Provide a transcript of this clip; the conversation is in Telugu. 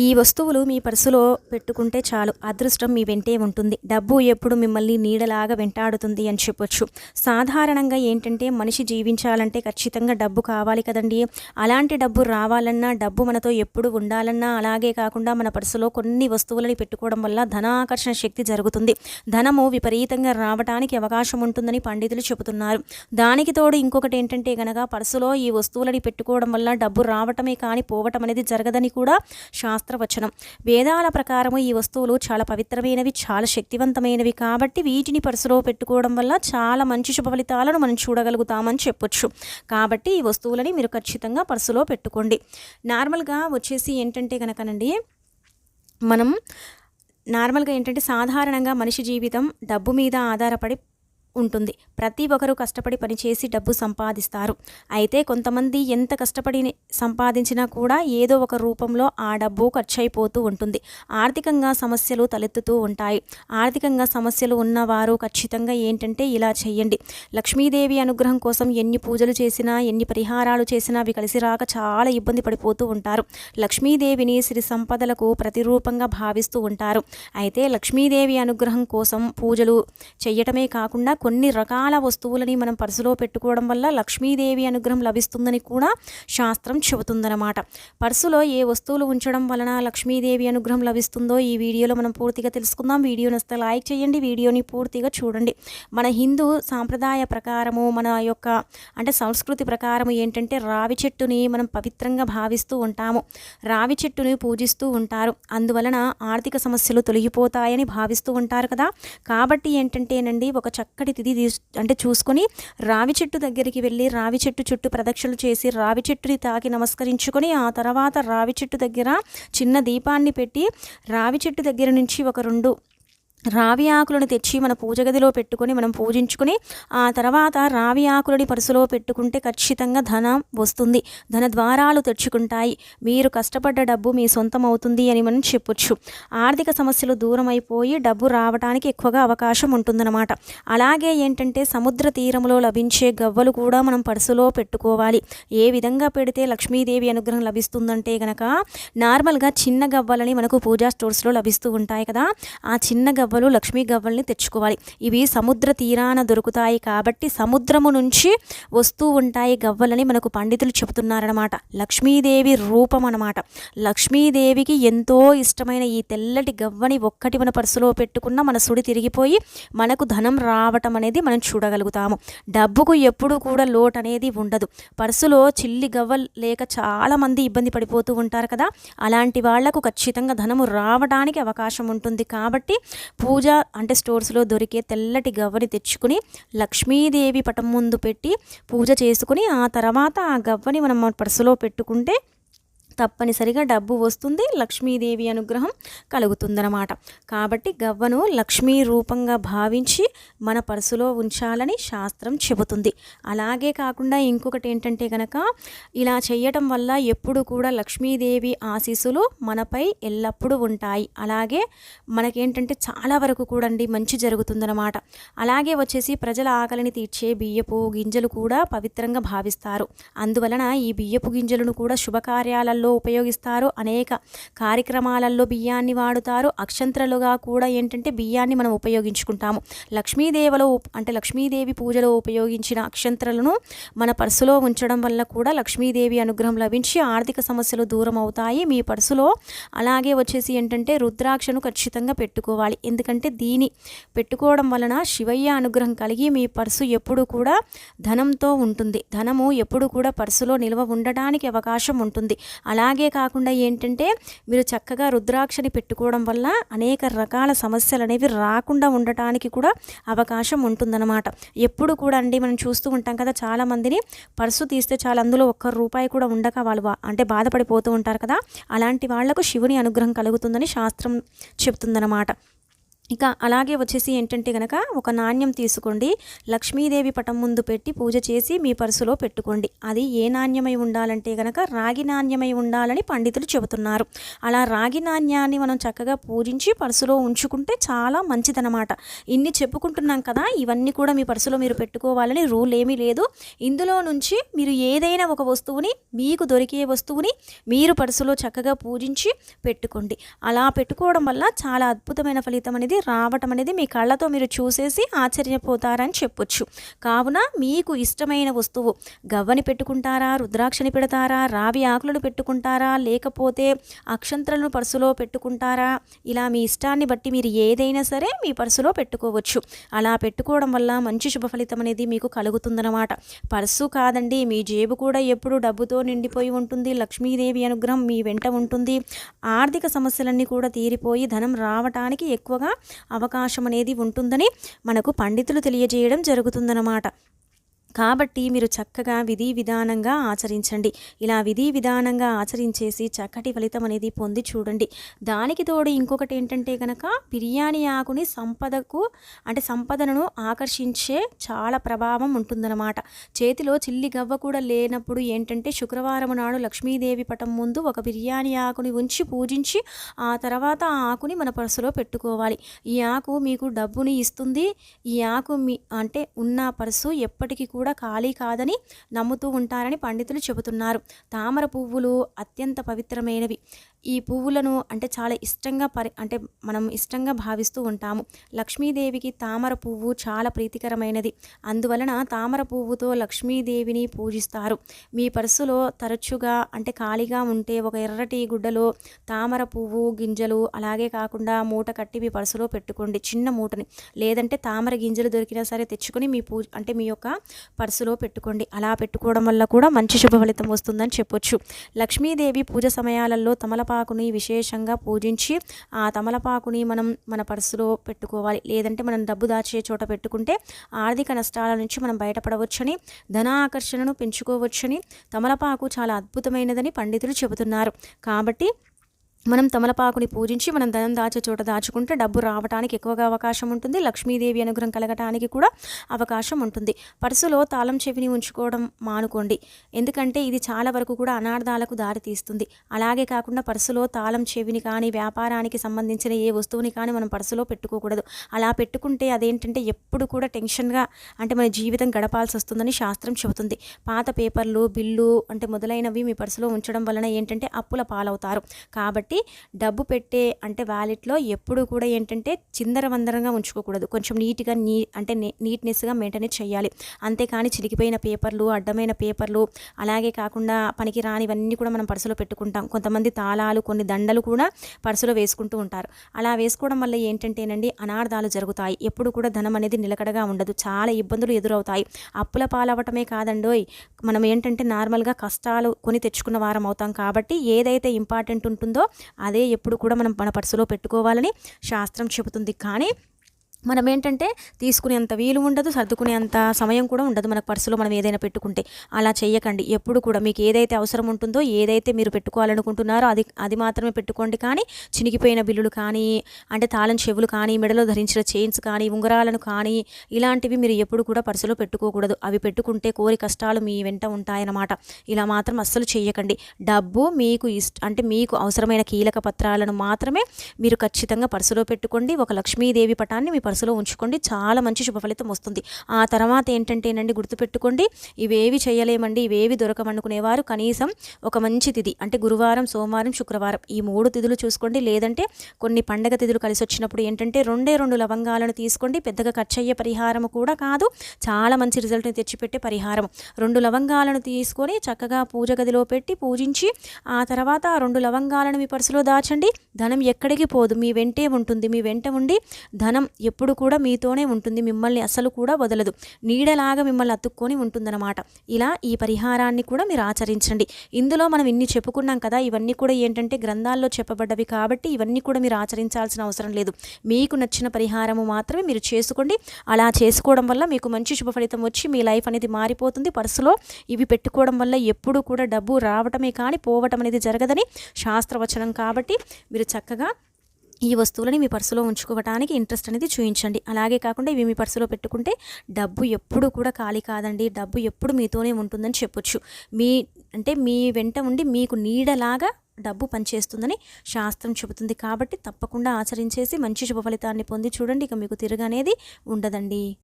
ఈ వస్తువులు మీ పర్సులో పెట్టుకుంటే చాలు. అదృష్టం మీ వెంటే ఉంటుంది. డబ్బు ఎప్పుడు మిమ్మల్ని నీడలాగా వెంటాడుతుంది అని చెప్పొచ్చు. సాధారణంగా ఏంటంటే మనిషి జీవించాలంటే ఖచ్చితంగా డబ్బు కావాలి కదండి. అలాంటి డబ్బు రావాలన్నా డబ్బు మనతో ఎప్పుడు ఉండాలన్నా అలాగే కాకుండా మన పర్సులో కొన్ని వస్తువులని పెట్టుకోవడం వల్ల ధనాకర్షణ శక్తి జరుగుతుంది. ధనము విపరీతంగా రావడానికి అవకాశం ఉంటుందని పండితులు చెబుతున్నారు. దానికి తోడు ఇంకొకటి ఏంటంటే గనక పర్సులో ఈ వస్తువులని పెట్టుకోవడం వల్ల డబ్బు రావటమే కానీ పోవటం అనేది జరగదని కూడా శాస్త్ర శాస్త్రవచనం వేదాల ప్రకారము ఈ వస్తువులు చాలా పవిత్రమైనవి చాలా శక్తివంతమైనవి కాబట్టి వీటిని పర్సులో పెట్టుకోవడం వల్ల చాలా మంచి శుభ ఫలితాలను మనం చూడగలుగుతామని చెప్పొచ్చు. కాబట్టి ఈ వస్తువులని మీరు ఖచ్చితంగా పర్సులో పెట్టుకోండి. నార్మల్గా వచ్చేసి ఏంటంటే కనుకనండి మనం నార్మల్గా ఏంటంటే సాధారణంగా మనిషి జీవితం డబ్బు మీద ఆధారపడి ఉంటుంది. ప్రతి ఒక్కరూ కష్టపడి పనిచేసి డబ్బు సంపాదిస్తారు. అయితే కొంతమంది ఎంత కష్టపడి సంపాదించినా కూడా ఏదో ఒక రూపంలో ఆ డబ్బు ఖర్చు అయిపోతూ ఉంటుంది. ఆర్థికంగా సమస్యలు తలెత్తుతూ ఉంటాయి. ఆర్థికంగా సమస్యలు ఉన్నవారు ఖచ్చితంగా ఏంటంటే ఇలా చేయండి లక్ష్మీదేవి అనుగ్రహం కోసం ఎన్ని పూజలు చేసినా ఎన్ని పరిహారాలు చేసినా అవి కలిసి రాక చాలా ఇబ్బంది పడిపోతూ ఉంటారు. లక్ష్మీదేవిని సిరి సంపదలకు ప్రతిరూపంగా భావిస్తూ ఉంటారు. అయితే లక్ష్మీదేవి అనుగ్రహం కోసం పూజలు చేయటమే కాకుండా కొన్ని రకాల వస్తువులని మనం పర్సులో పెట్టుకోవడం వల్ల లక్ష్మీదేవి అనుగ్రహం లభిస్తుందని కూడా శాస్త్రం చెబుతుందన్నమాట. పర్సులో ఏ వస్తువులు ఉంచడం వలన లక్ష్మీదేవి అనుగ్రహం లభిస్తుందో ఈ వీడియోలో మనం పూర్తిగా తెలుసుకుందాం. వీడియో నస్తే లైక్ చేయండి వీడియోని పూర్తిగా చూడండి. మన హిందూ సాంప్రదాయ ప్రకారము మన యొక్క అంటే సంస్కృతి ప్రకారము ఏంటంటే రావి చెట్టుని మనం పవిత్రంగా భావిస్తూ ఉంటాము. రావి చెట్టుని పూజిస్తూ ఉంటారు. అందువలన ఆర్థిక సమస్యలు తొలగిపోతాయని భావిస్తూ ఉంటారు కదా. కాబట్టి ఏంటంటేనండి ఒక చక్కటి తిథి అంటే చూసుకొని రావి చెట్టు దగ్గరికి వెళ్ళి రావి చెట్టు చుట్టూ ప్రదక్షిణలు చేసి రావి చెట్టుని తాకి నమస్కరించుకొని ఆ తర్వాత రావి చెట్టు దగ్గర చిన్న దీపాన్ని పెట్టి రావి చెట్టు దగ్గర నుంచి ఒక రెండు రావి ఆకులను తెచ్చి మన పూజ గదిలో పెట్టుకొని మనం పూజించుకొని ఆ తర్వాత రావి ఆకులని పరుసులో పెట్టుకుంటే ఖచ్చితంగా ధనం వస్తుంది. ధన ద్వారాలు తెచ్చుకుంటాయి. మీరు కష్టపడ్డ డబ్బు మీ సొంతం అవుతుంది అని మనం చెప్పొచ్చు. ఆర్థిక సమస్యలు దూరం అయిపోయి డబ్బు రావడానికి ఎక్కువగా అవకాశం ఉంటుందన్నమాట. అలాగే ఏంటంటే సముద్ర తీరంలో లభించే గవ్వలు కూడా మనం పరుసులో పెట్టుకోవాలి. ఏ విధంగా పెడితే లక్ష్మీదేవి అనుగ్రహం లభిస్తుందంటే గనక నార్మల్గా చిన్న గవ్వలని మనకు పూజా స్టోర్స్లో లభిస్తూ ఉంటాయి కదా. ఆ చిన్న గవ్వలు లక్ష్మీ గవ్వల్ని తెచ్చుకోవాలి. ఇవి సముద్ర తీరాన దొరుకుతాయి కాబట్టి సముద్రము నుంచి వస్తూ ఉంటాయి గవ్వలని మనకు పండితులు చెబుతున్నారనమాట లక్ష్మీదేవి రూపం అనమాట లక్ష్మీదేవికి ఎంతో ఇష్టమైన ఈ తెల్లటి గవ్వని ఒక్కటి మన పర్సులో పెట్టుకున్న మన సుడి తిరిగిపోయి మనకు ధనం రావటం అనేది మనం చూడగలుగుతాము. డబ్బుకు ఎప్పుడు కూడా లోటు అనేది ఉండదు. పర్సులో చిల్లి గవ్వ లేక చాలామంది ఇబ్బంది పడిపోతూ ఉంటారు కదా. అలాంటి వాళ్ళకు ఖచ్చితంగా ధనము రావడానికి అవకాశం ఉంటుంది కాబట్టి పూజ అంటే స్టోర్స్లో దొరికే తెల్లటి గవ్వని తెచ్చుకుని లక్ష్మీదేవి పటం ముందు పెట్టి పూజ చేసుకుని ఆ తర్వాత ఆ గవ్వని మనం పర్సులో పెట్టుకుంటే తప్పనిసరిగా డబ్బు వస్తుంది లక్ష్మీదేవి అనుగ్రహం కలుగుతుందన్నమాట. కాబట్టి గవ్వను లక్ష్మీ రూపంగా భావించి మన పర్సులో ఉంచాలని శాస్త్రం చెబుతుంది. అలాగే కాకుండా ఇంకొకటి ఏంటంటే కనుక ఇలా చేయటం వల్ల ఎప్పుడు కూడా లక్ష్మీదేవి ఆశీస్సులు మనపై ఎల్లప్పుడూ ఉంటాయి. అలాగే మనకేంటంటే చాలా వరకు కూడా అండి మంచి జరుగుతుందన్నమాట. అలాగే వచ్చేసి ప్రజల ఆకలిని తీర్చే బియ్యపు గింజలు కూడా పవిత్రంగా భావిస్తారు. అందువలన ఈ బియ్యపు గింజలను కూడా శుభకార్యాలలో ఉపయోగిస్తారు అనేక కార్యక్రమాలలో బియ్యాన్ని వాడుతారు. అక్షంత్రలుగా కూడా ఏంటంటే బియ్యాన్ని మనం ఉపయోగించుకుంటాము. లక్ష్మీదేవలో అంటే లక్ష్మీదేవి పూజలో ఉపయోగించిన అక్షంతరలను మన పర్సులో ఉంచడం వల్ల కూడా లక్ష్మీదేవి అనుగ్రహం లభించి ఆర్థిక సమస్యలు దూరం అవుతాయి. మీ పర్సులో అలాగే వచ్చేసి ఏంటంటే రుద్రాక్షను ఖచ్చితంగా పెట్టుకోవాలి. ఎందుకంటే దీని పెట్టుకోవడం వలన శివయ్య అనుగ్రహం కలిగి మీ పర్సు ఎప్పుడు కూడా ధనంతో ఉంటుంది. ధనము ఎప్పుడు కూడా పర్సులో నిల్వ ఉండడానికి అవకాశం ఉంటుంది. అలాగే కాకుండా ఏంటంటే మీరు చక్కగా రుద్రాక్షని పెట్టుకోవడం వల్ల అనేక రకాల సమస్యలు అనేవి రాకుండా ఉండటానికి కూడా అవకాశం ఉంటుందన్నమాట. ఎప్పుడు కూడా అండి మనం చూస్తూ ఉంటాం కదా చాలా మందిని పర్సు తీస్తే చాలా అందులో ఒక్క రూపాయి కూడా ఉండక వాళ్ళు అంటే బాధపడిపోతూ ఉంటారు కదా. అలాంటి వాళ్ళకు శివుని అనుగ్రహం కలుగుతుందని శాస్త్రం చెప్తుందన్నమాట. ఇక అలాగే వచ్చేసి ఏంటంటే కనుక ఒక నాణ్యం తీసుకోండి. లక్ష్మీదేవి పటం ముందు పెట్టి పూజ చేసి మీ పర్సులో పెట్టుకోండి. అది ఏ నాణ్యమై ఉండాలంటే కనుక రాగి నాణ్యమై ఉండాలని పండితులు చెబుతున్నారు. అలా రాగి నాణ్యాన్ని మనం చక్కగా పూజించి పర్సులో ఉంచుకుంటే చాలా మంచిదనమాట ఇన్ని చెప్పుకుంటున్నాం కదా ఇవన్నీ కూడా మీ పర్సులో మీరు పెట్టుకోవాలని రూల్ ఏమీ లేదు. ఇందులో నుంచి మీరు ఏదైనా ఒక వస్తువుని మీకు దొరికే వస్తువుని మీరు పర్సులో చక్కగా పూజించి పెట్టుకోండి. అలా పెట్టుకోవడం వల్ల చాలా అద్భుతమైన ఫలితం అనేది రావటం అనేది మీ కళ్ళతో మీరు చూసేసి ఆశ్చర్యపోతారని చెప్పొచ్చు. కావున మీకు ఇష్టమైన వస్తువు గవ్వని పెట్టుకుంటారా రుద్రాక్షని పెడతారా రావి ఆకులను పెట్టుకుంటారా లేకపోతే అక్షంతలను పర్సులో పెట్టుకుంటారా? ఇలా మీ ఇష్టాన్ని బట్టి మీరు ఏదైనా సరే మీ పర్సులో పెట్టుకోవచ్చు. అలా పెట్టుకోవడం వల్ల మంచి శుభ ఫలితం అనేది మీకు కలుగుతుందన్నమాట. పర్సు కాదండి మీ జేబు కూడా ఎప్పుడు డబ్బుతో నిండిపోయి ఉంటుంది. లక్ష్మీదేవి అనుగ్రహం మీ వెంట ఉంటుంది. ఆర్థిక సమస్యలన్నీ కూడా తీరిపోయి ధనం రావటానికి ఎక్కువగా అవకాశం అనేది ఉంటుందని మనకు పండితులు తెలియజేయడం జరుగుతుందన్నమాట. కాబట్టి మీరు చక్కగా విధి విధానంగా ఆచరించండి. ఇలా విధి విధానంగా ఆచరించేసి చక్కటి ఫలితం అనేది పొంది చూడండి. దానికి తోడు ఇంకొకటి ఏంటంటే కనుక బిర్యానీ ఆకుని సంపదకు అంటే సంపదను ఆకర్షించే చాలా ప్రభావం ఉంటుందన్నమాట. చేతిలో చిల్లి గవ్వ కూడా లేనప్పుడు ఏంటంటే శుక్రవారం నాడు లక్ష్మీదేవి పటం ముందు ఒక బిర్యానీ ఆకుని ఉంచి పూజించి ఆ తర్వాత ఆ ఆకుని మన పర్సులో పెట్టుకోవాలి. ఈ ఆకు మీకు డబ్బుని ఇస్తుంది. ఈ ఆకు మీ అంటే ఉన్న పర్సు ఎప్పటికీ కూడా ఖాళీ కాదని నమ్ముతూ ఉంటారని పండితులు చెబుతున్నారు. తామర పువ్వులు అత్యంత పవిత్రమైనవి. ఈ పువ్వులను అంటే చాలా ఇష్టంగా పరి అంటే మనం ఇష్టంగా భావిస్తూ ఉంటాము. లక్ష్మీదేవికి తామర పువ్వు చాలా ప్రీతికరమైనది. అందువలన తామర పువ్వుతో లక్ష్మీదేవిని పూజిస్తారు. మీ పర్సులో తరచుగా అంటే ఖాళీగా ఉంటే ఒక ఎర్రటి గుడ్డలో తామర పువ్వు గింజలు అలాగే కాకుండా మూట కట్టి మీ పర్సులో పెట్టుకోండి. చిన్న మూటని. లేదంటే తామర గింజలు దొరికినా సరే తెచ్చుకొని మీ పూజ అంటే మీ యొక్క పర్సులో పెట్టుకోండి. అలా పెట్టుకోవడం వల్ల కూడా మంచి శుభ ఫలితం వస్తుందని చెప్పొచ్చు. లక్ష్మీదేవి పూజ సమయాలలో తమల తమలపాకుని విశేషంగా పూజించి ఆ తమలపాకుని మనం మన పర్సులో పెట్టుకోవాలి. లేదంటే మనం డబ్బు దాచే చోట పెట్టుకుంటే ఆర్థిక నష్టాల నుంచి మనం బయటపడవచ్చని ధనాకర్షణను పెంచుకోవచ్చని తమలపాకు చాలా అద్భుతమైనదని పండితులు చెబుతున్నారు. కాబట్టి మనం తమలపాకుని పూజించి మనం ధనం దాచే చోట దాచుకుంటే డబ్బు రావడానికి ఎక్కువగా అవకాశం ఉంటుంది. లక్ష్మీదేవి అనుగ్రహం కలగటానికి కూడా అవకాశం ఉంటుంది. పర్సులో తాళం చెవిని ఉంచుకోవడం మానుకోండి. ఎందుకంటే ఇది చాలా వరకు కూడా అనార్థాలకు దారితీస్తుంది అలాగే కాకుండా పర్సులో తాళం చెవిని కానీ వ్యాపారానికి సంబంధించిన ఏ వస్తువుని కానీ మనం పర్సులో పెట్టుకోకూడదు. అలా పెట్టుకుంటే అదేంటంటే ఎప్పుడు కూడా టెన్షన్గా అంటే మన జీవితం గడపాల్సి వస్తుందని శాస్త్రం చెబుతుంది. పాత పేపర్లు బిల్లు అంటే మొదలైనవి మీ పర్సులో ఉంచడం వలన ఏంటంటే అప్పుల పాలవుతారు. కాబట్టి డబ్బు పెట్టే అంటే వ్యాలెట్లో ఎప్పుడు కూడా ఏంటంటే చిందరవందరంగా ఉంచుకోకూడదు. కొంచెం నీట్గా నీ అంటే నీట్నెస్గా మెయింటైన్ చేయాలి అంతేకాని చిరిగిపోయిన పేపర్లు అడ్డమైన పేపర్లు అలాగే కాకుండా పనికి రానివన్నీ కూడా మనం పర్సులో పెట్టుకుంటాం. కొంతమంది తాళాలు కొన్ని దండలు కూడా పర్సులో వేసుకుంటూ ఉంటారు. అలా వేసుకోవడం వల్ల ఏంటంటేనండి అనార్థాలు జరుగుతాయి. ఎప్పుడు కూడా ధనం అనేది నిలకడగా ఉండదు. చాలా ఇబ్బందులు ఎదురవుతాయి. అప్పుల పాలవటమే కాదండోయ్. మనం ఏంటంటే నార్మల్గా కష్టాలు కొని తెచ్చుకున్న వారం అవుతాం కాబట్టి ఏదైతే ఇంపార్టెంట్ ఉంటుందో అదే ఎప్పుడు కూడా మనం మన పర్సులో పెట్టుకోవాలని శాస్త్రం చెబుతుంది. కానీ మనం ఏంటంటే తీసుకునేంత వీలు ఉండదు సర్దుకునేంత సమయం కూడా ఉండదు మన పర్సులో మనం ఏదైనా పెట్టుకుంటే. అలా చేయకండి ఎప్పుడు కూడా మీకు ఏదైతే అవసరం ఉంటుందో ఏదైతే మీరు పెట్టుకోవాలనుకుంటున్నారో అది అది మాత్రమే పెట్టుకోండి. కానీ చినిగిపోయిన బిల్లులు కానీ అంటే తాళం చెవులు కానీ మెడలో ధరించిన చైన్స్ కానీ ఉంగరాలను కానీ ఇలాంటివి మీరు ఎప్పుడు కూడా పర్సులో పెట్టుకోకూడదు. అవి పెట్టుకుంటే కోరి కష్టాలు మీ వెంట ఉంటాయన్నమాట. ఇలా మాత్రం అస్సలు చేయకండి డబ్బు మీకు ఇష్ట అంటే మీకు అవసరమైన కీలక పత్రాలను మాత్రమే మీరు ఖచ్చితంగా పర్సులో పెట్టుకోండి. ఒక లక్ష్మీదేవి పటాన్ని మీ పర్సులో ఉంచుకోండి. చాలా మంచి శుభ ఫలితం వస్తుంది. ఆ తర్వాత ఏంటంటేనండి గుర్తుపెట్టుకోండి ఇవేవి చేయలేమండి ఇవేవి దొరకమనుకునేవారు కనీసం ఒక మంచి తిథి అంటే గురువారం సోమవారం శుక్రవారం ఈ మూడు తిథులు చూసుకోండి. లేదంటే కొన్ని పండగ తిథులు కలిసి వచ్చినప్పుడు ఏంటంటే రెండే రెండు లవంగాలను తీసుకోండి. పెద్దగా ఖర్చు అయ్యే పరిహారం కూడా కాదు. చాలా మంచి రిజల్ట్ని తెచ్చిపెట్టే పరిహారం. రెండు లవంగాలను తీసుకొని చక్కగా పూజ గదిలో పెట్టి పూజించి ఆ తర్వాత ఆ రెండు లవంగాలను మీ పర్సులో దాచండి. ధనం ఎక్కడికి పోదు. మీ వెంటే ఉంటుంది. మీ వెంట ఉండి ధనం ఎప్పుడు కూడా మీతోనే ఉంటుంది మిమ్మల్ని అసలు కూడా వదలదు. నీడలాగా మిమ్మల్ని అతుక్కొని ఉంటుందన్నమాట. ఇలా ఈ పరిహారాన్ని కూడా మీరు ఆచరించండి. ఇందులో మనం ఇన్ని చెప్పుకున్నాం కదా ఇవన్నీ కూడా ఏంటంటే గ్రంథాల్లో చెప్పబడ్డవి కాబట్టి ఇవన్నీ కూడా మీరు ఆచరించాల్సిన అవసరం లేదు. మీకు నచ్చిన పరిహారము మాత్రమే మీరు చేసుకోండి. అలా చేసుకోవడం వల్ల మీకు మంచి శుభ ఫలితం వచ్చి మీ లైఫ్ అనేది మారిపోతుంది. పర్సులో ఇవి పెట్టుకోవడం వల్ల ఎప్పుడు కూడా డబ్బు రావటమే కానీ పోవటం అనేది జరగదని శాస్త్రవచనం కాబట్టి మీరు చక్కగా ఈ వస్తువులని మీ పర్సులో ఉంచుకోవడానికి ఇంట్రెస్ట్ అనేది చూపించండి అలాగే కాకుండా ఇవి మీ పర్సులో పెట్టుకుంటే డబ్బు ఎప్పుడు కూడా ఖాళీ కాదండి. డబ్బు ఎప్పుడు మీతోనే ఉంటుందని చెప్పొచ్చు. మీ అంటే మీ వెంట ఉండి మీకు నీడలాగా డబ్బు పనిచేస్తుందని శాస్త్రం చెబుతుంది. కాబట్టి తప్పకుండా ఆచరించేసి మంచి శుభ ఫలితాన్ని పొంది చూడండి. ఇక మీకు తిరగనేది ఉండదండి.